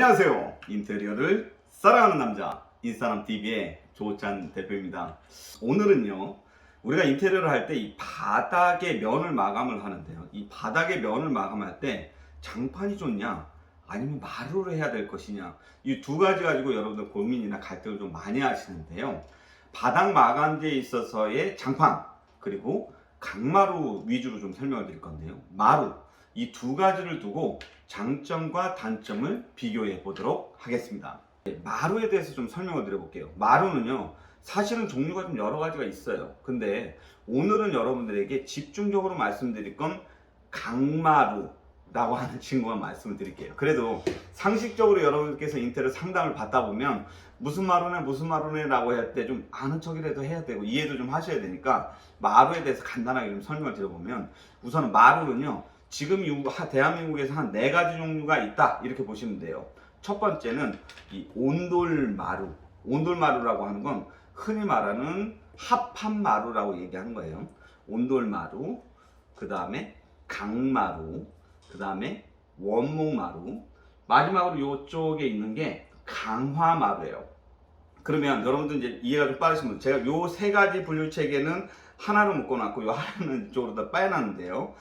안녕하세요. 인테리어를 사랑하는 남자 인사람 TV의 조찬 대표입니다. 오늘은요. 우리가 인테리어를 할 때 이 바닥의 면을 마감을 하는데요. 이 바닥의 면을 마감할 때 장판이 좋냐 아니면 마루로 해야 될 것이냐 이 두 가지 가지고 여러분들 고민이나 갈등을 좀 많이 하시는데요. 바닥 마감제에 있어서의 장판 그리고 강마루 위주로 좀 설명을 드릴 건데요. 마루 이 두 가지를 두고 장점과 단점을 비교해 보도록 하겠습니다. 네, 마루에 대해서 좀 설명을 드려볼게요. 마루는요, 사실은 종류가 좀 여러 가지가 있어요. 근데 오늘은 여러분들에게 집중적으로 말씀드릴 건 강마루 라고 하는 친구만 말씀을 드릴게요. 그래도 상식적으로 여러분들께서 인테리어 상담을 받다 보면 무슨 마루네 무슨 마루네 라고 할 때 좀 아는 척이라도 해야 되고 이해도 좀 하셔야 되니까 마루에 대해서 간단하게 좀 설명을 드려보면 우선은 마루는요 지금 대한민국에서 한 네 가지 종류가 있다 이렇게 보시면 돼요. 첫 번째는 이 온돌마루. 온돌마루라고 하는 건 흔히 말하는 합판마루라고 얘기하는 거예요. 온돌마루, 그 다음에 강마루, 그 다음에 원목마루, 마지막으로 이쪽에 있는 게 강화마루예요. 그러면 여러분들 이제 이해가 좀 빠르시면 제가 요 세 가지 분류 체계는 하나로 묶어놨고 요 하나는 이쪽으로 다 빼놨는데요.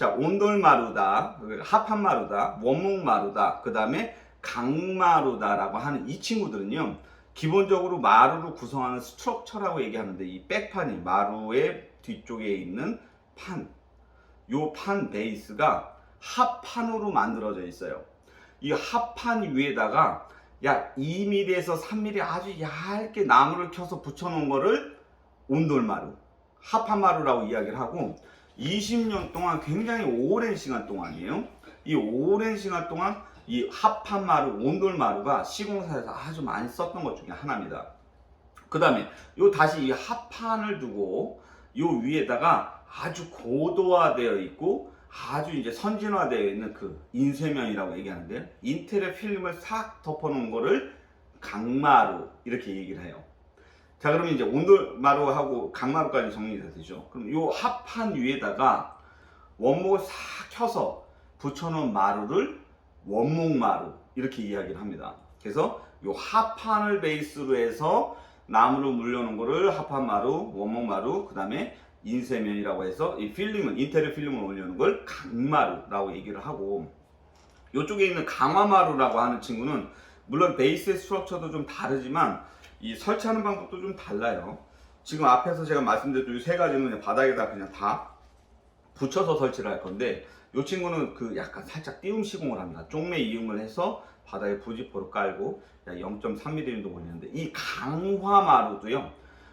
자, 온돌마루다, 합판마루다, 원목마루다, 그 다음에 강마루다라고 하는 이 친구들은요, 기본적으로 마루를 구성하는 스트럭처라고 얘기하는데, 이 백판이 마루의 뒤쪽에 있는 판, 요 판 베이스가 합판으로 만들어져 있어요. 이 합판 위에다가 약 2mm에서 3mm 아주 얇게 나무를 켜서 붙여놓은 거를 온돌마루, 합판마루라고 이야기를 하고, 20년 동안 굉장히 오랜 시간 동안이에요. 이 오랜 시간 동안 이 합판마루, 온돌마루가 시공사에서 아주 많이 썼던 것 중에 하나입니다. 그 다음에 요 다시 이 합판을 두고 요 위에다가 아주 고도화되어 있고 아주 이제 선진화되어 있는 그 인쇄면이라고 얘기하는데요. 인테리어 필름을 싹 덮어놓은 거를 강마루 이렇게 얘기를 해요. 자 그러면 이제 온돌마루하고 강마루까지 정리가 되죠. 그럼 요 합판 위에다가 원목을 싹 켜서 붙여놓은 마루를 원목마루 이렇게 이야기를 합니다. 그래서 요 합판을 베이스로 해서 나무로 물려놓은 거를 합판마루, 원목마루, 그 다음에 인쇄면이라고 해서 이 필름을 인테리어 필름을 올려놓은 걸 강마루라고 얘기를 하고 이쪽에 있는 강화마루라고 하는 친구는 물론 베이스의 스트럭처도 좀 다르지만 이 설치하는 방법도 좀 달라요. 지금 앞에서 제가 말씀드렸던 이세 가지는 바닥에다 그냥 다 붙여서 설치를 할 건데 이 친구는 그 약간 살짝 띄움 시공을 합니다. 쪽매 이음을 해서 바닥에 부지포를 깔고 0.3mm 정도 올리는데 이 강화마루도요.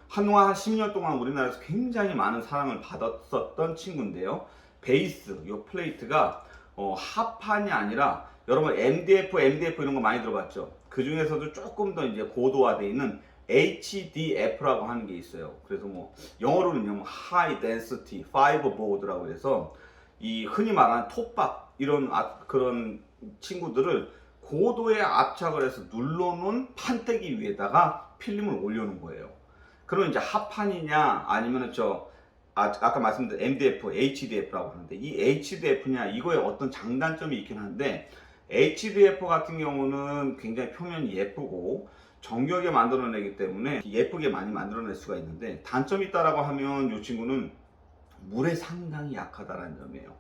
한동안 한 10년 동안 우리나라에서 굉장히 많은 사랑을 받았었던 친구인데요. 베이스, 이 플레이트가 어, 합판이 아니라 여러분 MDF, MDF 이런 거 많이 들어봤죠? 그 중에서도 조금 더 이제 고도화되어 있는 HDF라고 하는 게 있어요. 그래서 뭐 영어로는요, 뭐 High Density Fiber Board라고 해서 이 흔히 말하는 톱밥 이런 아- 그런 친구들을 고도에 압착을 해서 눌러놓은 판때기 위에다가 필름을 올려놓은 거예요. 그러면 이제 합판이냐 아니면 저 아, 아까 말씀드린 MDF, HDF라고 하는데 이 HDF냐 이거에 어떤 장단점이 있긴 한데 HDF 같은 경우는 굉장히 표면이 예쁘고 정교하게 만들어내기 때문에 예쁘게 많이 만들어낼 수가 있는데 단점이 있다라고 하면 이 친구는 물에 상당히 약하다라는 점이에요.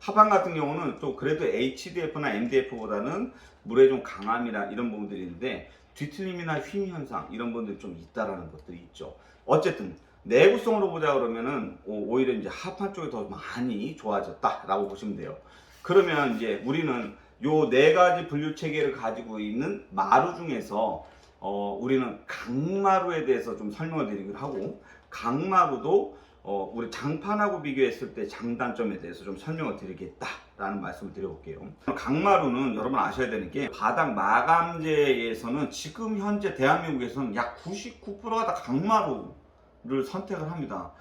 하반 같은 경우는 또 그래도 HDF나 MDF보다는 물에 좀 강함이나 이런 부분들이 있는데 뒤틀림이나 휨 현상 이런 부분들이 좀 있다라는 것들이 있죠. 어쨌든 내구성으로 보자 그러면은 오- 오히려 이제 하판 쪽이 더 많이 좋아졌다라고 보시면 돼요. 그러면 이제 우리는 요 네 가지 분류 체계를 가지고 있는 마루 중에서 어, 우리는 강마루에 대해서 좀 설명을 드리기로 하고 강마루도 어, 우리 장판하고 비교했을 때 장단점에 대해서 좀 설명을 드리겠다라는 말씀을 드려볼게요. 강마루는 여러분 아셔야 되는 게 바닥 마감재에서는 지금 현재 대한민국에서는 약 99%가 다 강마루를 선택을 합니다.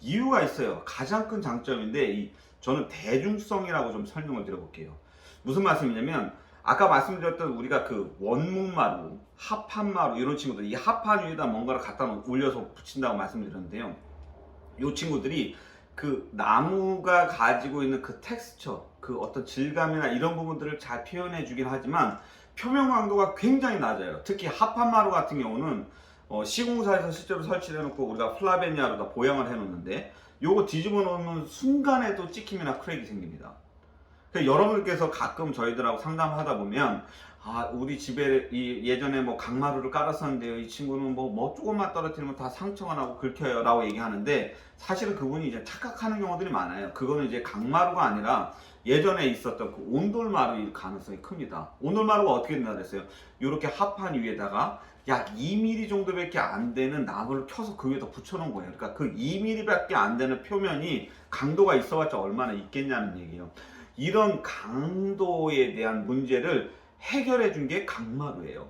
이유가 있어요. 가장 큰 장점인데 이- 저는 대중성이라고 좀 설명을 드려볼게요. 무슨 말씀이냐면 아까 말씀드렸던 우리가 그 원목마루, 합판마루 이런 친구들 이 합판 위에다 뭔가를 갖다 놓- 올려서 붙인다고 말씀드렸는데요. 이 친구들이 그 나무가 가지고 있는 그 텍스처, 그 어떤 질감이나 이런 부분들을 잘 표현해 주긴 하지만 표면 강도가 굉장히 낮아요. 특히 하판마루 같은 경우는 어, 시공사에서 실제로 설치해 놓고 우리가 플라베니아로다 보양을 해 놓는데 요거 뒤집어 놓는 순간에도 찍힘이나 크랙이 생깁니다. 그러니까 여러분들께서 가끔 저희들하고 상담하다 보면 아 우리 집에 이 예전에 뭐 강마루를 깔았었는데요 이 친구는 뭐, 뭐 조금만 떨어뜨리면 다 상처가 나고 긁혀요 라고 얘기하는데 사실은 그분이 이제 착각하는 경우들이 많아요. 그거는 이제 강마루가 아니라 예전에 있었던 그 온돌마루일 가능성이 큽니다. 온돌마루가 어떻게 된다 그랬어요? 이렇게 합판 위에다가 약 2mm 정도밖에 안 되는 나무를 켜서 그 위에다 붙여놓은 거예요. 그러니까 그 2mm밖에 안 되는 표면이 강도가 있어봤자 얼마나 있겠냐는 얘기예요 이런 강도에 대한 문제를 해결해 준 게 강마루예요.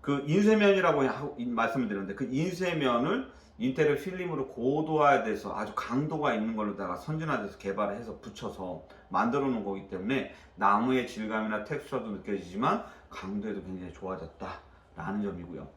그 인쇄면이라고 말씀을 드렸는데 그 인쇄면을 인테리어 필름으로 고도화돼서 아주 강도가 있는 걸로다가 선진화돼서 개발을 해서 붙여서 만들어 놓은 거기 때문에 나무의 질감이나 텍스처도 느껴지지만 강도에도 굉장히 좋아졌다라는 점이고요.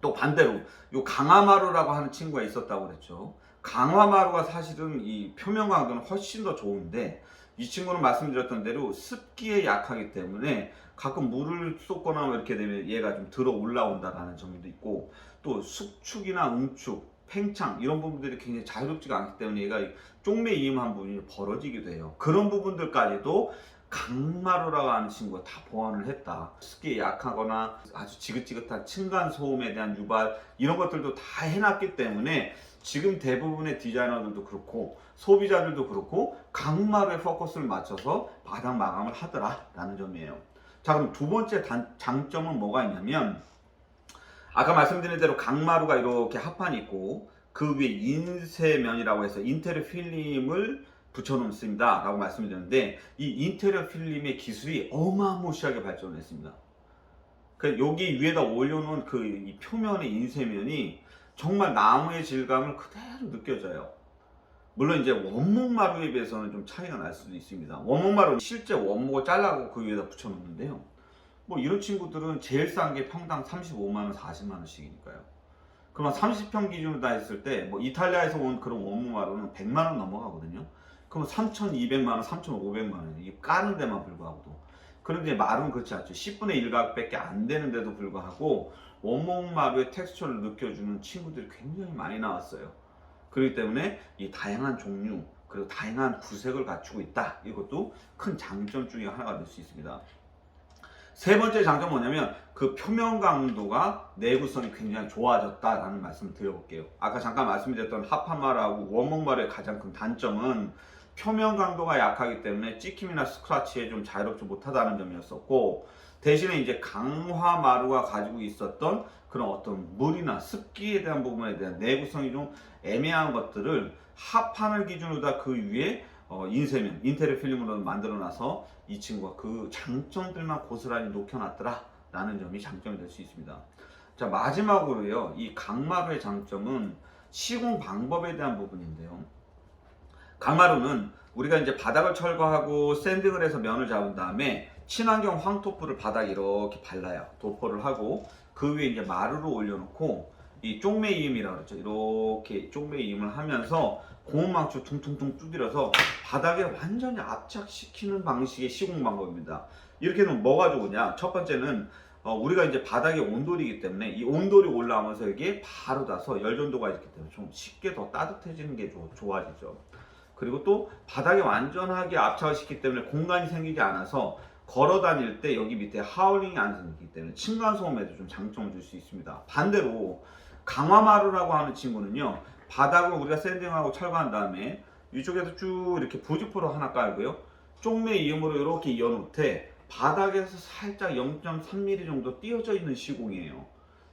또 반대로 요 강화마루라고 하는 친구가 있었다고 그랬죠. 강화마루가 사실은 이 표면 강도는 훨씬 더 좋은데 이 친구는 말씀드렸던 대로 습기에 약하기 때문에 가끔 물을 쏟거나 뭐 이렇게 되면 얘가 좀 들어 올라온다라는 점도 있고 또 숙축이나 응축, 팽창 이런 부분들이 굉장히 자유롭지가 않기 때문에 얘가 쪽매 이음한 부분이 벌어지기도 해요. 그런 부분들까지도 강마루라고 하는 친구가 다 보완을 했다. 습기에 약하거나 아주 지긋지긋한 층간 소음에 대한 유발 이런 것들도 다 해놨기 때문에 지금 대부분의 디자이너들도 그렇고 소비자들도 그렇고 강마루에 포커스를 맞춰서 바닥 마감을 하더라라는 점이에요. 자 그럼 두 번째 단- 장점은 뭐가 있냐면 아까 말씀드린 대로 강마루가 이렇게 합판이 있고 그 위에 인쇄면이라고 해서 인테리어 필름을 붙여놓습니다 라고 말씀드렸는데 이 인테리어 필름의 기술이 어마무시하게 발전했습니다 그 여기 위에다 올려놓은 그이 표면의 인쇄면이 정말 나무의 질감을 그대로 느껴져요 물론 이제 원목 마루에 비해서는 좀 차이가 날 수도 있습니다. 원목 마루는 실제 원목을 잘라고 그 위에다 붙여놓는데요. 뭐 이런 친구들은 제일 싼 게 평당 35만 원, 40만 원씩이니까요. 그러면 30평 기준으로 다 했을 때 뭐 이탈리아에서 온 그런 원목 마루는 100만 원 넘어가거든요. 그러면 3,200만 원, 3,500만 원 이게 까는 데만 불구하고도 그런데 마루는 그렇지 않죠. 10분의 1각밖에 안 되는데도 불구하고 원목 마루의 텍스처를 느껴주는 친구들이 굉장히 많이 나왔어요. 그렇기 때문에 이 다양한 종류 그리고 다양한 구색을 갖추고 있다. 이것도 큰 장점 중에 하나가 될 수 있습니다. 세 번째 장점 뭐냐면 그 표면 강도가 내구성이 굉장히 좋아졌다라는 말씀을 드려볼게요. 아까 잠깐 말씀드렸던 하판마루하고 원목마루의 가장 큰 단점은 표면 강도가 약하기 때문에 찍힘이나 스크라치에 좀 자유롭지 못하다는 점이었었고 대신에 이제 강화 마루가 가지고 있었던 그런 어떤 물이나 습기에 대한 부분에 대한 내구성이 좀 애매한 것들을 합판을 기준으로 다 그 위에 어, 인쇄면, 인테리어 필름으로 만들어놔서 이 친구가 그 장점들만 고스란히 녹여놨더라 라는 점이 장점이 될 수 있습니다. 자 마지막으로요 이 강마루의 장점은 시공 방법에 대한 부분인데요. 강마루는 우리가 이제 바닥을 철거하고 샌딩을 해서 면을 잡은 다음에 친환경 황토풀을 바닥에 이렇게 발라요. 도포를 하고 그 위에 이제 마루를 올려놓고 이 쪽매 이음이라고 그러죠. 이렇게 쪽매 이음을 하면서 고무망치 퉁퉁퉁 두드려서 바닥에 완전히 압착시키는 방식의 시공 방법입니다. 이렇게 되면 뭐가 좋으냐? 첫 번째는 어, 우리가 이제 바닥에 온돌이기 때문에 이 온돌이 올라오면서 이게 바로 닿아서 열전도가 있기 때문에 좀 쉽게 더 따뜻해지는 게 좋- 좋아지죠. 그리고 또 바닥에 완전하게 압착을 시키기 때문에 공간이 생기지 않아서 걸어 다닐 때 여기 밑에 하울링이 안 생기기 때문에 층간 소음에도 좀 장점을 줄 수 있습니다. 반대로 강화마루라고 하는 친구는요. 바닥을 우리가 샌딩하고 철거한 다음에 이쪽에서 쭉 이렇게 부직포로 하나 깔고요. 쪽매 이음으로 이렇게 이어놓되 바닥에서 살짝 0.3mm 정도 띄어져 있는 시공이에요.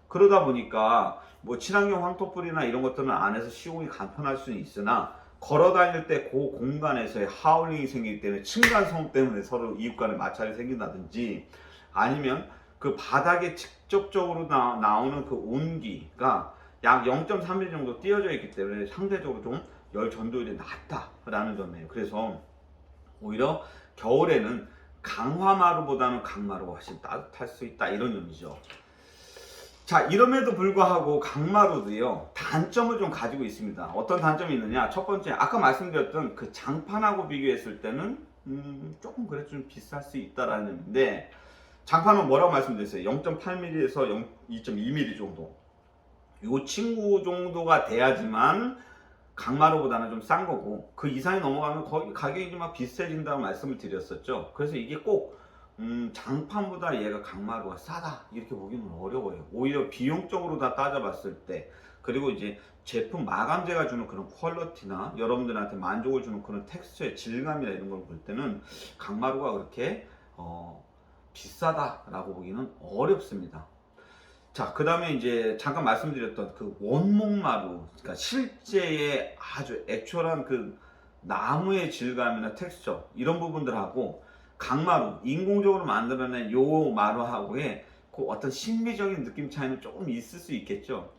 그러다 보니까 뭐 친환경 황토불이나 이런 것들은 안에서 시공이 간편할 수는 있으나 걸어 다닐 때 그 공간에서의 하울링이 생기기 때문에 층간 소음 때문에 서로 이웃 간에 마찰이 생긴다든지 아니면 그 바닥에 직접적으로 나, 나오는 그 온기가 약 0.3mm 정도 띄어져 있기 때문에 상대적으로 좀 열 전도율이 낮다라는 점이에요. 그래서 오히려 겨울에는 강화마루보다는 강마루가 훨씬 따뜻할 수 있다 이런 점이죠. 자 이럼에도 불구하고 강마루도요 단점을 좀 가지고 있습니다. 어떤 단점이 있느냐? 첫 번째 아까 말씀드렸던 그 장판하고 비교했을 때는 음, 조금 그래도 좀 비쌀 수 있다라는 의미인데 장판은 뭐라고 말씀드렸어요? 0.8mm에서 2.2mm 정도. 이 친구 정도가 돼야지만 강마루보다는 좀 싼 거고 그 이상이 넘어가면 거의 가격이 좀 비싸진다고 말씀을 드렸었죠. 그래서 이게 꼭 음, 장판보다 얘가 강마루가 싸다 이렇게 보기는 어려워요. 오히려 비용적으로 다 따져봤을 때 그리고 이제 제품 마감재가 주는 그런 퀄리티나 여러분들한테 만족을 주는 그런 텍스처의 질감이나 이런 걸 볼 때는 강마루가 그렇게 어, 비싸다라고 보기는 어렵습니다. 자, 그 다음에 이제 잠깐 말씀드렸던 그 원목마루, 그러니까 실제의 아주 액츄얼한 그 나무의 질감이나 텍스처 이런 부분들하고 강마루, 인공적으로 만들어낸 요 마루하고의 그 어떤 심미적인 느낌 차이는 조금 있을 수 있겠죠.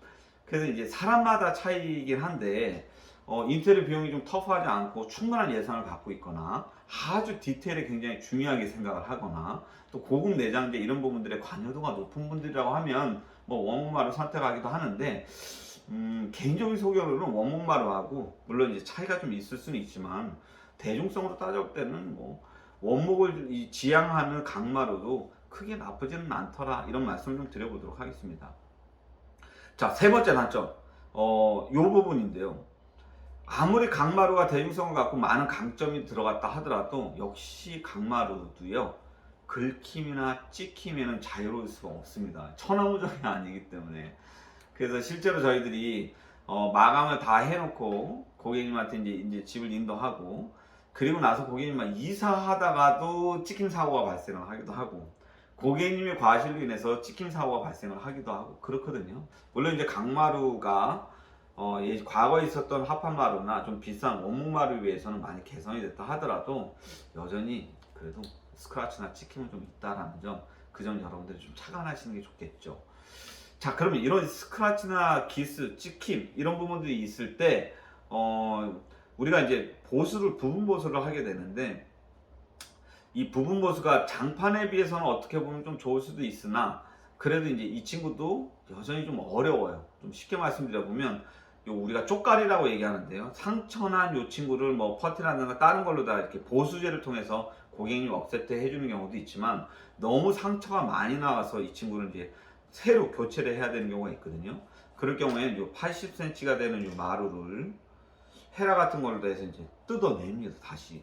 그래서 이제 사람마다 차이이긴 한데 어, 인테리어 비용이 좀 터프하지 않고 충분한 예산을 갖고 있거나 아주 디테일에 굉장히 중요하게 생각을 하거나 또 고급 내장재 이런 부분들의 관여도가 높은 분들이라고 하면 뭐 원목마루 선택하기도 하는데 음, 개인적인 소견으로는 원목마루하고 물론 이제 차이가 좀 있을 수는 있지만 대중성으로 따져볼 때는 뭐 원목을 이 지향하는 강마루도 크게 나쁘지는 않더라 이런 말씀을 좀 드려보도록 하겠습니다. 자 세 번째 단점 어, 요 부분인데요. 아무리 강마루가 대중성을 갖고 많은 강점이 들어갔다 하더라도 역시 강마루도요 긁힘이나 찍힘에는 자유로울 수가 없습니다 천하무적이 아니기 때문에 그래서 실제로 저희들이 어, 마감을 다 해놓고 고객님한테 이제, 이제 집을 인도하고 그리고 나서 고객님만 이사하다가도 찍힘 사고가 발생을 하기도 하고 고객님의 과실로 인해서 찍힘 사고가 발생을 하기도 하고 그렇거든요 물론 이제 강마루가 어, 예, 과거에 있었던 합판마루나 좀 비싼 원목마루에 비해서는 많이 개선이 됐다 하더라도 여전히 그래도 스크래치나 찍힘은 좀 있다라는 점, 그 점 여러분들이 좀 착안하시는 게 좋겠죠. 자, 그러면 이런 스크래치나 기스, 찍힘 이런 부분들이 있을 때, 어, 우리가 이제 보수를 부분 보수를 하게 되는데 이 부분 보수가 장판에 비해서는 어떻게 보면 좀 좋을 수도 있으나 그래도 이제 이 친구도 여전히 좀 어려워요. 좀 쉽게 말씀드려 보면 요 우리가 쪽갈이라고 얘기하는데요. 상처난 요 친구를 뭐 퍼티라든가 다른 걸로 다 이렇게 보수제를 통해서 고객님 업세트 해주는 경우도 있지만 너무 상처가 많이 나와서 이 친구를 이제 새로 교체를 해야 되는 경우가 있거든요. 그럴 경우에는 요 80cm가 되는 요 마루를 헤라 같은 걸로 해서 이제 뜯어냅니다. 다시.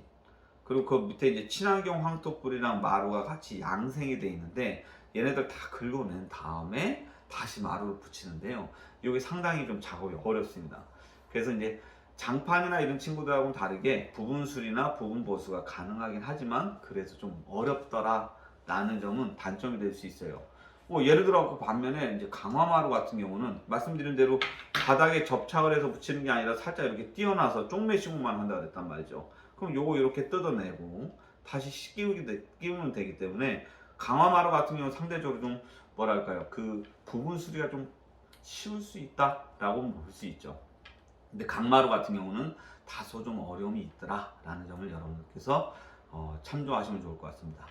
그리고 그 밑에 이제 친환경 황토불이랑 마루가 같이 양생이 돼 있는데 얘네들 다 긁어낸 다음에 다시 마루를 붙이는데요. 이게 상당히 좀 작업이 어렵습니다. 그래서 이제 장판이나 이런 친구들하고는 다르게 부분 수리나 부분 보수가 가능하긴 하지만 그래서 좀 어렵더라 라는 점은 단점이 될 수 있어요. 뭐 예를 들어 그 반면에 이제 강화마루 같은 경우는 말씀드린 대로 바닥에 접착을 해서 붙이는 게 아니라 살짝 이렇게 띄어놔서 쪽매시공만 한다 그랬단 말이죠. 그럼 요거 이렇게 뜯어내고 다시 끼우면 되기 때문에 강화마루 같은 경우는 상대적으로 좀 뭐랄까요 그 부분 수리가 좀 쉬울 수 있다라고 볼 수 있죠. 근데 강마루 같은 경우는 다소 좀 어려움이 있더라라는 점을 여러분들께서 어, 참조하시면 좋을 것 같습니다.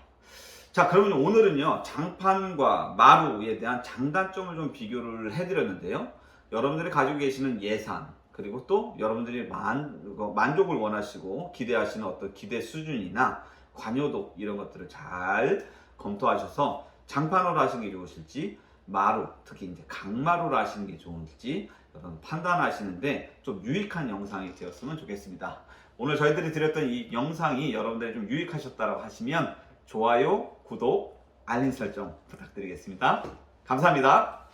자, 그러면 오늘은요 장판과 마루에 대한 장단점을 좀 비교를 해드렸는데요. 여러분들이 가지고 계시는 예산 그리고 또 여러분들이 만, 그 만족을 원하시고 기대하시는 어떤 기대 수준이나 관여도 이런 것들을 잘 검토하셔서 장판으로 하시는 게 좋으실지 마루 특히 이제 강마루로 하시는 게 좋은지 여러분 판단하시는데 좀 유익한 영상이 되었으면 좋겠습니다. 오늘 저희들이 드렸던 이 영상이 여러분들이 좀 유익하셨다고 하시면 좋아요, 구독, 알림 설정 부탁드리겠습니다. 감사합니다.